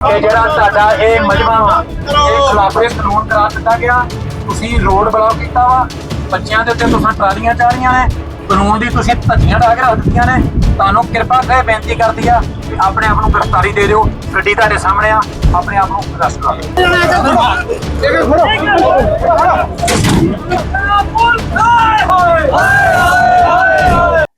ਕਿ ਜਿਹੜਾ ਤੁਹਾਡਾ ਇਹ ਮਜਮਾ ਵਾ, ਇਹ ਖਿਲਾਫੇ ਕਾਨੂੰਨ ਕਰਾ ਦਿੱਤਾ ਗਿਆ। ਤੁਸੀਂ ਰੋਡ ਬਲੌਕ ਕੀਤਾ ਵਾ, ਬੱਚਿਆਂ ਦੇ ਉੱਤੇ ਤੁਸੀਂ ਟਰਾਲੀਆਂ ਚਾ ਰਹੀਆਂ ਨੇ, ਕਾਨੂੰਨ ਦੀ ਤੁਸੀਂ ਧੱਜੀਆਂ ਢਾ ਕੇ ਰੱਖ ਦਿੱਤੀਆਂ ਨੇ। ਤੁਹਾਨੂੰ ਕਿਰਪਾ ਕਰਕੇ ਬੇਨਤੀ ਕਰਦੀ ਆ ਕਿ ਆਪਣੇ ਆਪ ਨੂੰ ਗ੍ਰਿਫਤਾਰੀ ਦੇ ਦਿਓ, ਗੱਡੀ ਤੁਹਾਡੇ ਸਾਹਮਣੇ ਆ, ਆਪਣੇ ਆਪ ਨੂੰ ਅਰੈਸਟ ਕਰ ਲਓ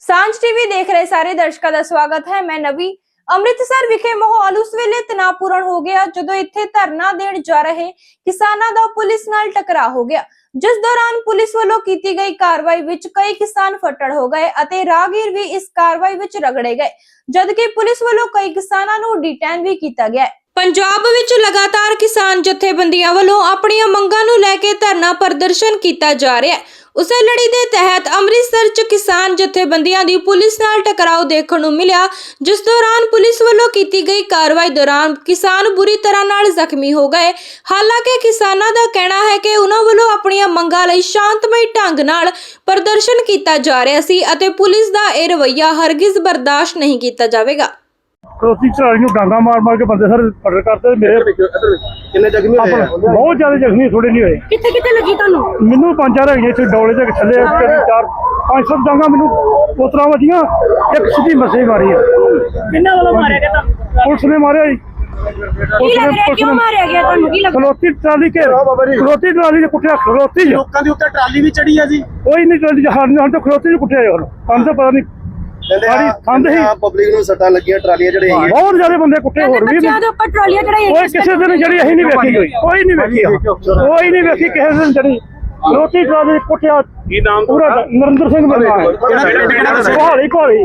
ਸਾਂਝ ਟੀਵੀ ਦੇਖ ਰਹੇ ਸਾਰੇ ਦਰਸ਼ਕਾਂ ਦਾ ਸਵਾਗਤ ਹੈ। ਮੈਂ ਨਵੀ ਅੰਮ੍ਰਿਤਸਰ ਵਿਖੇ ਮਾਹੌਲ ਉਸ ਵੇਲੇ ਤਣਾਅਪੂਰਨ ਹੋ ਗਿਆ ਜਦੋਂ ਇੱਥੇ ਧਰਨਾ ਦੇਣ ਜਾ ਰਹੇ ਕਿਸਾਨਾਂ ਦਾ ਪੁਲਿਸ ਨਾਲ ਟਕਰਾਅ ਹੋ ਗਿਆ। ਜਿਸ ਦੌਰਾਨ ਪੁਲਿਸ ਵੱਲੋਂ ਕੀਤੀ ਗਈ ਕਾਰਵਾਈ ਵਿੱਚ ਕਈ ਕਿਸਾਨ ਫੱਟੜ ਹੋ ਗਏ ਅਤੇ ਰਾਹਗੀਰ ਵੀ ਇਸ ਕਾਰਵਾਈ ਵਿੱਚ ਰਗੜੇ ਗਏ, ਜਦਕਿ ਪੁਲਿਸ ਵੱਲੋਂ ਕਈ ਕਿਸਾਨਾਂ ਨੂੰ ਡਿਟੇਨ ਵੀ ਕੀਤਾ ਗਿਆ। ਹੈ ਪੰਜਾਬ ਵਿੱਚ ਲਗਾਤਾਰ ਕਿਸਾਨ ਜਥੇਬੰਦੀਆਂ ਵੱਲੋਂ ਆਪਣੀਆਂ ਮੰਗਾਂ ਨੂੰ ਲੈ ਕੇ ਧਰਨਾ ਪ੍ਰਦਰਸ਼ਨ ਕੀਤਾ ਜਾ ਰਿਹਾ ਹੈ। ਉਸੇ ਲੜੀ ਦੇ ਤਹਿਤ ਅੰਮ੍ਰਿਤਸਰ 'ਚ ਕਿਸਾਨ ਜਥੇਬੰਦੀਆਂ ਦੀ ਪੁਲਿਸ ਨਾਲ ਟਕਰਾਓ ਦੇਖਣ ਨੂੰ ਮਿਲਿਆ, ਜਿਸ ਦੌਰਾਨ ਪੁਲਿਸ ਵੱਲੋਂ ਕੀਤੀ ਗਈ ਕਾਰਵਾਈ ਦੌਰਾਨ ਕਿਸਾਨ ਬੁਰੀ ਤਰ੍ਹਾਂ ਨਾਲ ਜ਼ਖਮੀ ਹੋ ਗਏ। ਹਾਲਾਂਕਿ ਕਿਸਾਨਾਂ ਦਾ ਕਹਿਣਾ ਹੈ ਕਿ ਉਹਨਾਂ ਵੱਲੋਂ ਆਪਣੀਆਂ ਮੰਗਾਂ ਲਈ ਸ਼ਾਂਤਮਈ ਢੰਗ ਨਾਲ ਪ੍ਰਦਰਸ਼ਨ ਕੀਤਾ ਜਾ ਰਿਹਾ ਸੀ ਅਤੇ ਪੁਲਿਸ ਦਾ ਇਹ ਰਵੱਈਆ ਹਰਗਿਜ਼ ਬਰਦਾਸ਼ਤ ਨਹੀਂ ਕੀਤਾ ਜਾਵੇਗਾ। ਕਰੋਤੀ ਚੜਾਈ ਨੂੰ ਡਾਂਗਾ ਮਾਰ ਮਾਰ ਕੇ ਬੰਦੇ ਸਰ ਫੜਰ ਕਰਦੇ ਮੇਰੇ ਕਿੰਨੇ ਜ਼ਖਮੀ ਹੋਏ ਆ? ਬਹੁਤ ਜ਼ਿਆਦਾ ਜ਼ਖਮੀ ਥੋੜੇ ਨਹੀਂ ਹੋਏ। ਕਿੱਥੇ ਕਿੱਥੇ ਲੱਗੀ ਤੁਹਾਨੂੰ? ਮੈਨੂੰ ਪੰਜ ਚਾਰ ਹੈਗੀਆਂ ਇੱਥੇ ਡੌਲੇ ਦੇ ਥੱਲੇ ਕਦੀ ਚਾਰ ਪੰਜ ਸੱਤ ਡਾਂਗਾ ਮੈਨੂੰ ਉਤਰਾ ਵਜੀਆਂ ਇੱਕ ਸਿੱਧੀ ਮਸੇ ਮਾਰੀ ਆ। ਕਿੰਨਾ ਵੱਲੋਂ ਮਾਰਿਆ ਗਿਆ ਤੁਹਾਨੂੰ? ਪੁਲਿਸ ਨੇ ਮਾਰਿਆ ਜੀ। ਕੀ ਲੱਗ ਰਿਹਾ? ਕਿਉਂ ਮਾਰਿਆ ਗਿਆ ਤੁਹਾਨੂੰ? ਕੀ ਲੱਗ ਖਲੋਤੀ ਟਰਾਲੀ ਕੇ ਖਲੋਤੀ ਟਰਾਲੀ ਦੇ ਕੁੱਟਿਆ ਖਲੋਤੀ ਜੋ ਲੋਕਾਂ ਦੇ ਉੱਤੇ ਟਰਾਲੀ ਵੀ ਚੜੀ ਆ ਜੀ। ਕੋਈ ਨਹੀਂ ਟਰਾਲੀ ਜਹਾਨ ਹੁਣ ਤਾਂ ਖਲੋਤੀ ਚ ਕੁੱਟਿਆ ਹੁਣ। ਸਾਨੂੰ ਤਾਂ ਪਤਾ ਨਹੀਂ ਕਹਿੰਦੇ ਸਾਡੀ ਸੰਦ ਹੀ। ਪਬਲਿਕ ਨੂੰ ਸੱਟਾਂ ਲੱਗੀਆਂ ਟਰਾਲੀਆਂ ਜਿਹੜੀਆਂ ਹੈਗੀਆਂ। ਬਹੁਤ ਜ਼ਿਆਦਾ ਬੰਦੇ ਕੁੱਟੇ ਹੋਰ ਵੀ ਬੱਚਿਆਂ ਦੇ ਉੱਪਰ ਟਰਾਲੀਆਂ ਚੜਾਈਆਂ ਕੋਈ ਕਿਸੇ ਦਿਨ ਜਿਹੜੀ ਅਸੀਂ ਨਹੀਂ ਵੇਖੀ ਕੋਈ। ਕੋਈ ਨਹੀਂ ਵੇਖੀ ਕੋਈ ਨਹੀਂ ਵੇਖੀ ਕਿਸੇ ਦਿਨ ਜਿਹੜੀ ਰੋਟੀ ਟਰਾਲੀ ਕੁੱਟਿਆ। ਕੀ ਨਾਮ ਪੂਰਾ ਨਰਿੰਦਰ ਸਿੰਘ ਮੇਰਾ ਕੋਹਲੀ ਕੋਹਲੀ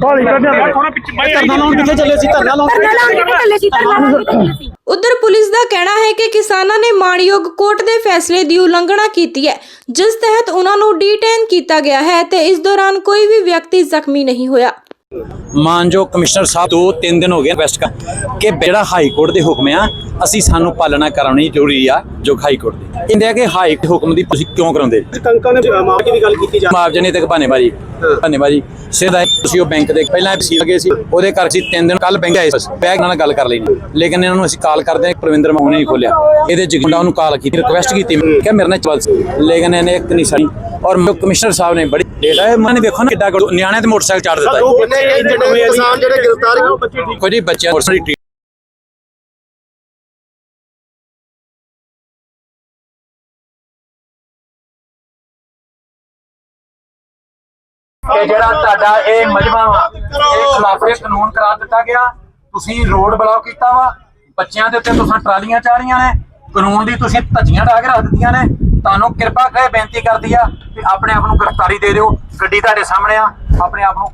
ਕੋਹਲੀ ਕੱਢਿਆ ਥੋੜਾ ਪਿੱਛੇ ਧਰਨਾ ਲਾਉਣ ਕਿੱਥੇ ਚੱਲੇ ਸੀ ਧਰਨਾ ਲਾਉਣ ਧਰਨਾ ਲਾਉਣ ਕਿੱਥੇ ਚੱਲੇ ਸੀ? ਧਰਨਾ ਲਾਉਣ ਕਿੱਥੇ ਚੱਲੇ ਸੀ? ਉਧਰ ਪੁਲਿਸ ਦਾ ਕਹਿਣਾ ਹੈ ਕਿ ਕਿਸਾਨਾਂ ਨੇ ਮਾਣਯੋਗ ਕੋਰਟ ਦੇ ਫੈਸਲੇ ਦੀ ਉਲੰਘਣਾ ਕੀਤੀ ਹੈ ਜਿਸ ਤਹਿਤ ਉਹਨਾਂ ਨੂੰ ਡੀਟੇਨ ਕੀਤਾ ਗਿਆ ਹੈ ਤੇ ਇਸ ਦੌਰਾਨ ਕੋਈ ਵੀ ਵਿਅਕਤੀ ਜ਼ਖਮੀ ਨਹੀਂ ਹੋਇਆ। ਮਾਨਯੋਗ ਕਮਿਸ਼ਨਰ ਸਾਹਿਬ ਦੋ ਤਿੰਨ ਦਿਨ ਹੋ ਗਏ ਰਿਕਵੈਸਟ ਕਰ ਕਿ ਜਿਹੜਾ ਹਾਈ ਕੋਰਟ ਦੇ ਹੁਕਮ ਆ ਅਸੀਂ ਸਾਨੂੰ ਪਾਲਣਾ ਕਰਾਉਣੀ ਜ਼ਰੂਰੀ ਆ ਜੋ ਹਾਈ ਕੋਰਟ ਦੀ। ਕਹਿੰਦੇ ਆ ਕਿ ਹਾਈ ਹੁਕਮ ਦੀ ਤੁਸੀਂ ਕਿਉਂ ਕਰਾਉਂਦੇ? ਕੰਕਾਂ ਨੇ ਮਾਰ ਦੀ ਗੱਲ ਕੀਤੀ ਜਾ ਮੁਆਵਜ਼ੇ ਨਹੀਂ ਤੇ ਬਾਨੇਬਾਜੀ ਬਾਨੇਬਾਜੀ ਸਿੱਧਾ ਤੁਸੀਂ ਉਹ ਬੈਂਕ ਦੇ ਪਹਿਲਾਂ ਸੀ ਲਗੇ ਸੀ ਉਹਦੇ ਕਰਕੇ ਅਸੀਂ ਤਿੰਨ ਦਿਨ ਕੱਲ ਬੈਂਕ ਆਏ ਸੀ ਬੈਂਕ ਨਾਲ ਗੱਲ ਕਰ ਲਈ ਲੇਕਿਨ ਇਹਨਾਂ ਨੂੰ ਅਸੀਂ ਕਾਲ ਕਰਦੇ ਹਾਂ ਪ੍ਰਵਿੰਦਰ ਨੇ ਨਹੀਂ ਖੋਲਿਆ ਇਹਦੇ ਜਗੁੰਡਾ ਉਹਨੂੰ ਕਾਲ ਕੀਤੀ ਰਿਕਵੈਸਟ ਕੀਤੀ। ਕਿ ਮੇਰੇ ਨਾਲ ਚੱਲ ਸੀ। ਲੇਕਿਨ ਇਹਨੇ ਇੱਕ ਨਹੀਂ ਸਾਡੀ ਔਰ ਕਮਿਸ਼ਨਰ ਸਾਹਿਬ ਨੇ ਬੜੀ ਡੇਟਾ ਹੈ ਮਨ ਵੇਖੋ ਨਾ ਕਿੱਡਾ ਕੁ ਨਿਆਣਿਆਂ ਤੇ ਮੋਟਰਸਾਈਕਲ ਚਾੜ ਦਿੱਤਾ। ਹੈ। ਕਿੰਨੇ ਜਿਹੜੇ ਕਿਸਾਨ ਜਿਹੜੇ ਗ੍ਰਿਫਤਾਰ ਕੋਈ ਨਹੀਂ ਬੱਚਿਆਂ ਮੋਟਰਸਾਈਕਲ ਦੀ ਕਿ ਜਿਹੜਾ ਤੁਹਾਡਾ ਇਹ ਮਜਮਾ ਵਾ ਇਹ ਖਿਲਾਫੇ ਕਾਨੂੰਨ ਕਰਾ ਦਿੱਤਾ ਗਿਆ। ਤੁਸੀਂ ਰੋਡ ਬਲੌਕ ਕੀਤਾ ਵਾ। ਬੱਚਿਆਂ ਦੇ ਉੱਤੇ ਤੁਸੀਂ ਟਰਾਲੀਆਂ ਚਾ ਰਹੀਆਂ ਨੇ। ਕਾਨੂੰਨ ਦੀ ਤੁਸੀਂ ਧੱਜੀਆਂ ਢਾ ਕੇ ਰੱਖ ਦਿੱਤੀਆਂ ਨੇ। ਤੁਹਾਨੂੰ ਕਿਰਪਾ ਕਰਕੇ ਬੇਨਤੀ ਕਰਦੀ ਆ ਕਿ ਆਪਣੇ ਆਪ ਨੂੰ ਗ੍ਰਿਫਤਾਰੀ ਦੇ ਦਿਓ। ਗੱਡੀ ਤੁਹਾਡੇ ਸਾਹਮਣੇ ਆ। ਆਪਣੇ ਆਪ ਨੂੰ